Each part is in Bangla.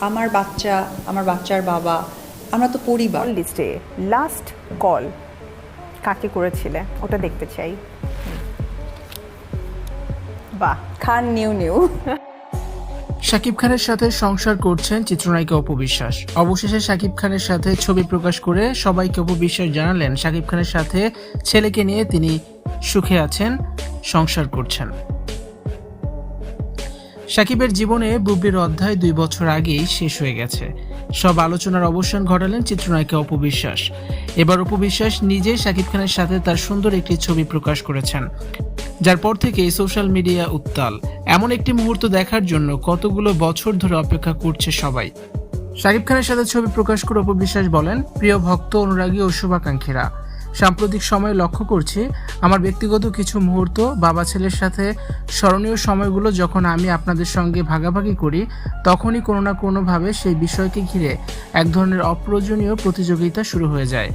আমার বাচ্চা আমার বাচ্চার বাবা আমরা তো পরিবার। লিস্টে লাস্ট কল কাকে করেছিলে? ওটা দেখতে চাই। বাহ। খান নিউ নিউ। শাকিব খানের সাথে সংসার করছেন চিত্রনায়িকা অপবিশ্বাস। অবশেষে শাকিব খানের সাথে ছবি প্রকাশ করে সবাইকে অপবিশ্বাস জানালেন। শাকিব খানের সাথে ছেলেকে নিয়ে তিনি সুখে আছেন সংসার করছেন। সাকিবের জীবনে বুবলির অধ্যায় দুই বছর আগেই শেষ হয়ে গেছে। সব আলোচনার অবসান ঘটালেন চিত্রনায়িকা অপবিশ্বাস এবার অপু বিশ্বাস নিজে শাকিব খানের সাথে তার সুন্দর একটি ছবি প্রকাশ করেছেন, যার পর থেকে সোশ্যাল মিডিয়া উত্তাল। এমন একটি মুহূর্ত দেখার জন্য কতগুলো বছর ধরে অপেক্ষা করছে সবাই। শাকিব খানের সাথে ছবি প্রকাশ করে অপবিশ্বাস বলেন, প্রিয় ভক্ত, অনুরাগী ও শুভাকাঙ্ক্ষীরা সাম্প্রতিক সময়ে লক্ষ্য করছি, আমার ব্যক্তিগত কিছু মুহূর্ত বাবা ছেলের সাথে স্মরণীয় সময়গুলো যখন আমি আপনাদের সঙ্গে ভাগাভাগি করি, তখনই কোনো না কোনোভাবে সেই বিষয়কে ঘিরে এক ধরনের অপ্রয়োজনীয় প্রতিযোগিতা শুরু হয়ে যায়।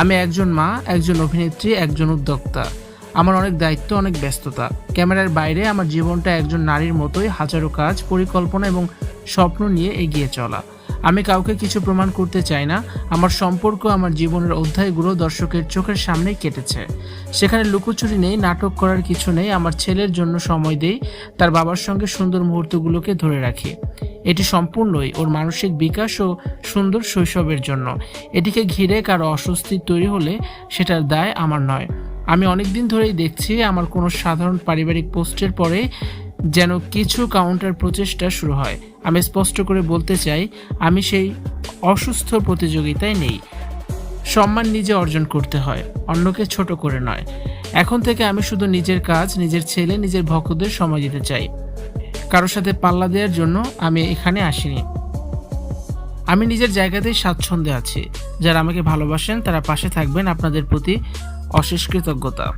আমি একজন মা, একজন অভিনেত্রী, একজন উদ্যোক্তা। আমার অনেক দায়িত্ব, অনেক ব্যস্ততা। ক্যামেরার বাইরে আমার জীবনটা একজন নারীর মতোই হাজারো কাজ, পরিকল্পনা এবং স্বপ্ন নিয়ে এগিয়ে চলা। আমি কাউকে কিছু প্রমাণ করতে চাই না। আমার সম্পর্ক আমার জীবনের অধ্যায়গুলো দর্শকের চোখের সামনেই কেটেছে। সেখানে লুকোচুরি নেই, নাটক করার কিছু নেই, আমার ছেলের জন্য সময় দেই, তার বাবার সঙ্গে সুন্দর মুহূর্তগুলোকে ধরে রাখি। এটি সম্পূর্ণই ওর মানসিক বিকাশ ও সুন্দর শৈশবের জন্য। এটিকে ঘিরে কারও অস্বস্তি তৈরি হলে সেটার দায় আমার নয়। আমি অনেক দিন ধরেই দেখছি আমার কোনো সাধারণ পারিবারিক পোস্টের পরে যেন কিছু কাউন্টার প্রচেষ্টা শুরু হয়। আমি স্পষ্ট করে বলতে চাই, আমি সেই অসুস্থ প্রতিযোগিতায় নেই। সম্মান নিজে অর্জন করতে হয়, অন্যকে ছোট করে নয়। এখন থেকে আমি শুধু নিজের কাজ, নিজের ছেলে, নিজের ভক্তদের সময় দিতে চাই। কারোর সাথে পাল্লা দেওয়ার জন্য আমি এখানে আসিনি। আমি নিজের জায়গাতেই স্বাচ্ছন্দ্যে আছি। যারা আমাকে ভালোবাসেন, তারা পাশে থাকবেন আপনাদের প্রতি অশেষ কৃতজ্ঞতা।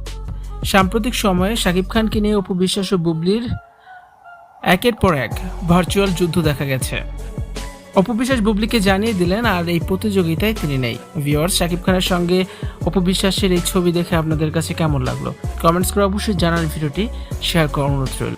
সাম্প্রতিক সময়ে শাকিব খানকে নিয়ে অপু বিশ্বাস ও বুবলির একের পর এক ভার্চুয়াল যুদ্ধ দেখা গেছে। অপবিশ্বাস বুবলিকে জানিয়ে দিলেন, আর এই প্রতিযোগিতায় তিনি নেই। ভিওয়ার্স শাকিব খানের সঙ্গে অপবিশ্বাসের এই ছবি দেখে আপনাদের কাছে কেমন লাগল? কমেন্টস করে অবশ্যই জানার ভিডিওটি, শেয়ার করার অনুরোধ রইল।